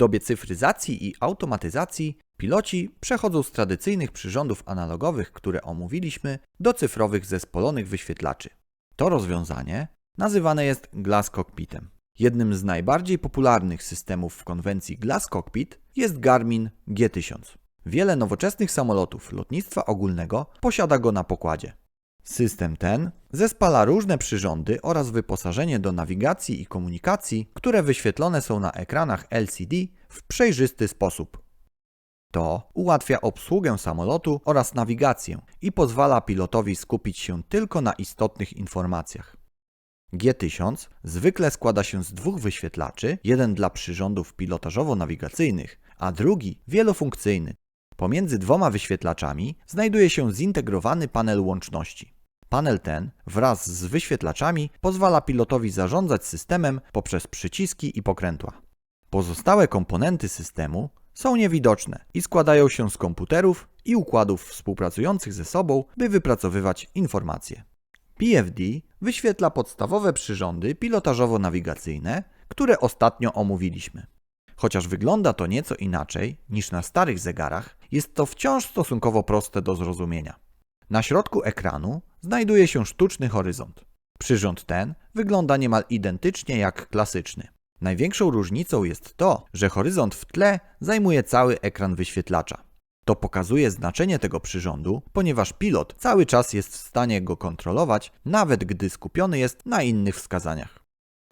dobie cyfryzacji i automatyzacji piloci przechodzą z tradycyjnych przyrządów analogowych, które omówiliśmy, do cyfrowych zespolonych wyświetlaczy. To rozwiązanie nazywane jest Glass Cockpitem. Jednym z najbardziej popularnych systemów w konwencji Glass Cockpit jest Garmin G1000. Wiele nowoczesnych samolotów lotnictwa ogólnego posiada go na pokładzie. System ten zespala różne przyrządy oraz wyposażenie do nawigacji i komunikacji, które wyświetlone są na ekranach LCD w przejrzysty sposób. To ułatwia obsługę samolotu oraz nawigację i pozwala pilotowi skupić się tylko na istotnych informacjach. G1000 zwykle składa się z dwóch wyświetlaczy, jeden dla przyrządów pilotażowo-nawigacyjnych, a drugi wielofunkcyjny. Pomiędzy dwoma wyświetlaczami znajduje się zintegrowany panel łączności. Panel ten wraz z wyświetlaczami pozwala pilotowi zarządzać systemem poprzez przyciski i pokrętła. Pozostałe komponenty systemu są niewidoczne i składają się z komputerów i układów współpracujących ze sobą, by wypracowywać informacje. PFD wyświetla podstawowe przyrządy pilotażowo-nawigacyjne, które ostatnio omówiliśmy. Chociaż wygląda to nieco inaczej niż na starych zegarach, jest to wciąż stosunkowo proste do zrozumienia. Na środku ekranu znajduje się sztuczny horyzont. Przyrząd ten wygląda niemal identycznie jak klasyczny. Największą różnicą jest to, że horyzont w tle zajmuje cały ekran wyświetlacza. To pokazuje znaczenie tego przyrządu, ponieważ pilot cały czas jest w stanie go kontrolować, nawet gdy skupiony jest na innych wskazaniach.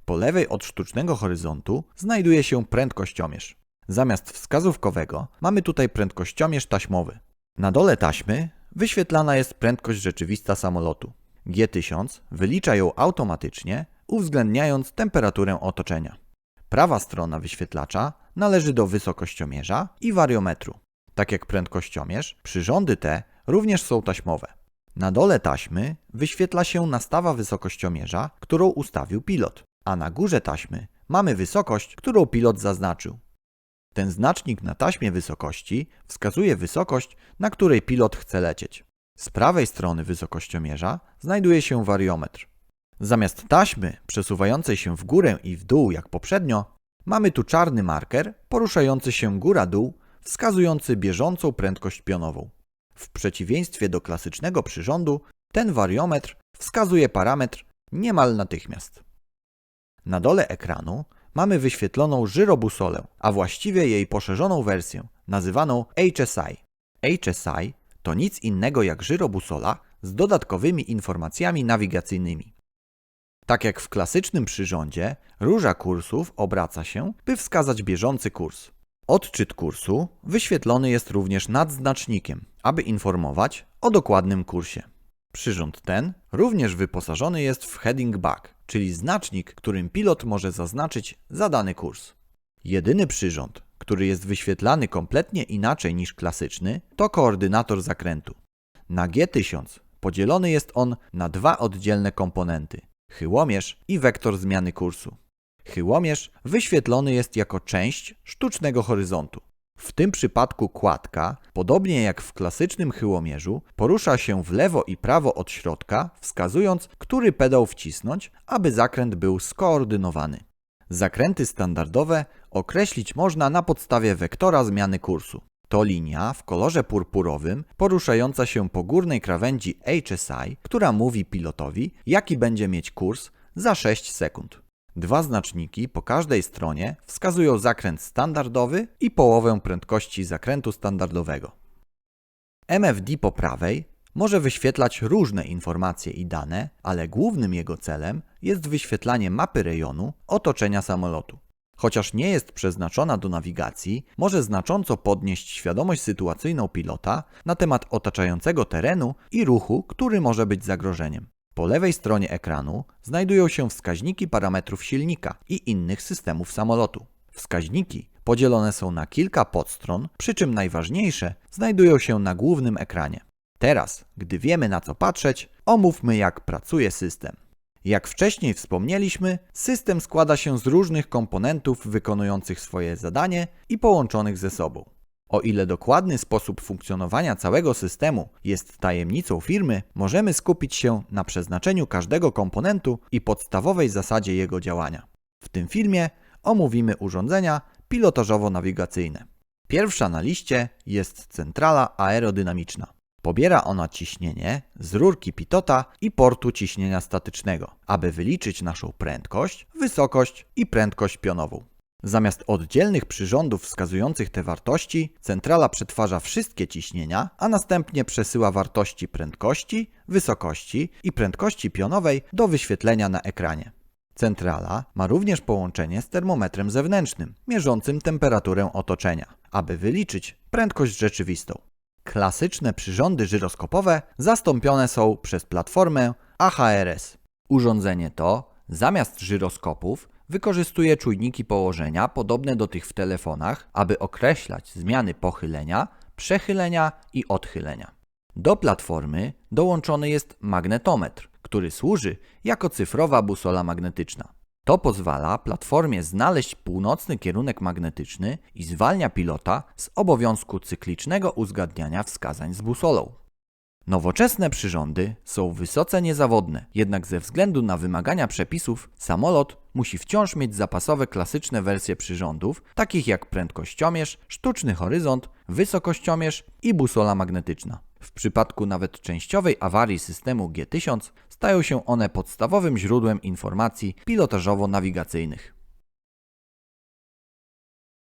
Po lewej od sztucznego horyzontu znajduje się prędkościomierz. Zamiast wskazówkowego mamy tutaj prędkościomierz taśmowy. Na dole taśmy wyświetlana jest prędkość rzeczywista samolotu. G1000 wylicza ją automatycznie, uwzględniając temperaturę otoczenia. Prawa strona wyświetlacza należy do wysokościomierza i wariometru. Tak jak prędkościomierz, przyrządy te również są taśmowe. Na dole taśmy wyświetla się nastawa wysokościomierza, którą ustawił pilot, a na górze taśmy mamy wysokość, którą pilot zaznaczył. Ten znacznik na taśmie wysokości wskazuje wysokość, na której pilot chce lecieć. Z prawej strony wysokościomierza znajduje się wariometr. Zamiast taśmy przesuwającej się w górę i w dół jak poprzednio, mamy tu czarny marker poruszający się góra-dół, wskazujący bieżącą prędkość pionową. W przeciwieństwie do klasycznego przyrządu, ten wariometr wskazuje parametr niemal natychmiast. Na dole ekranu mamy wyświetloną żyrobusolę, a właściwie jej poszerzoną wersję, nazywaną HSI. HSI to nic innego jak żyrobusola z dodatkowymi informacjami nawigacyjnymi. Tak jak w klasycznym przyrządzie, róża kursów obraca się, by wskazać bieżący kurs. Odczyt kursu wyświetlony jest również nad znacznikiem, aby informować o dokładnym kursie. Przyrząd ten również wyposażony jest w heading back, czyli znacznik, którym pilot może zaznaczyć zadany kurs. Jedyny przyrząd, który jest wyświetlany kompletnie inaczej niż klasyczny, to koordynator zakrętu. Na G1000 podzielony jest on na dwa oddzielne komponenty chyłomierz i wektor zmiany kursu. Chyłomierz wyświetlony jest jako część sztucznego horyzontu. W tym przypadku kładka, podobnie jak w klasycznym chyłomierzu, porusza się w lewo i prawo od środka, wskazując, który pedał wcisnąć, aby zakręt był skoordynowany. Zakręty standardowe określić można na podstawie wektora zmiany kursu. To linia w kolorze purpurowym poruszająca się po górnej krawędzi HSI, która mówi pilotowi, jaki będzie mieć kurs za 6 sekund. Dwa znaczniki po każdej stronie wskazują zakręt standardowy i połowę prędkości zakrętu standardowego. MFD po prawej może wyświetlać różne informacje i dane, ale głównym jego celem jest wyświetlanie mapy rejonu otoczenia samolotu. Chociaż nie jest przeznaczona do nawigacji, może znacząco podnieść świadomość sytuacyjną pilota na temat otaczającego terenu i ruchu, który może być zagrożeniem. Po lewej stronie ekranu znajdują się wskaźniki parametrów silnika i innych systemów samolotu. Wskaźniki podzielone są na kilka podstron, przy czym najważniejsze znajdują się na głównym ekranie. Teraz, gdy wiemy na co patrzeć, omówmy jak pracuje system. Jak wcześniej wspomnieliśmy, system składa się z różnych komponentów wykonujących swoje zadanie i połączonych ze sobą. O ile dokładny sposób funkcjonowania całego systemu jest tajemnicą firmy, możemy skupić się na przeznaczeniu każdego komponentu i podstawowej zasadzie jego działania. W tym filmie omówimy urządzenia pilotażowo-nawigacyjne. Pierwsza na liście jest centrala aerodynamiczna. Pobiera ona ciśnienie z rurki pitota i portu ciśnienia statycznego, aby wyliczyć naszą prędkość, wysokość i prędkość pionową. Zamiast oddzielnych przyrządów wskazujących te wartości, centrala przetwarza wszystkie ciśnienia, a następnie przesyła wartości prędkości, wysokości i prędkości pionowej do wyświetlenia na ekranie. Centrala ma również połączenie z termometrem zewnętrznym, mierzącym temperaturę otoczenia, aby wyliczyć prędkość rzeczywistą. Klasyczne przyrządy żyroskopowe zastąpione są przez platformę AHRS. Urządzenie to, zamiast żyroskopów, wykorzystuje czujniki położenia podobne do tych w telefonach, aby określać zmiany pochylenia, przechylenia i odchylenia. Do platformy dołączony jest magnetometr, który służy jako cyfrowa busola magnetyczna. To pozwala platformie znaleźć północny kierunek magnetyczny i zwalnia pilota z obowiązku cyklicznego uzgadniania wskazań z busolą. Nowoczesne przyrządy są wysoce niezawodne, jednak ze względu na wymagania przepisów samolot musi wciąż mieć zapasowe klasyczne wersje przyrządów, takich jak prędkościomierz, sztuczny horyzont, wysokościomierz i busola magnetyczna. W przypadku nawet częściowej awarii systemu G1000 stają się one podstawowym źródłem informacji pilotażowo-nawigacyjnych.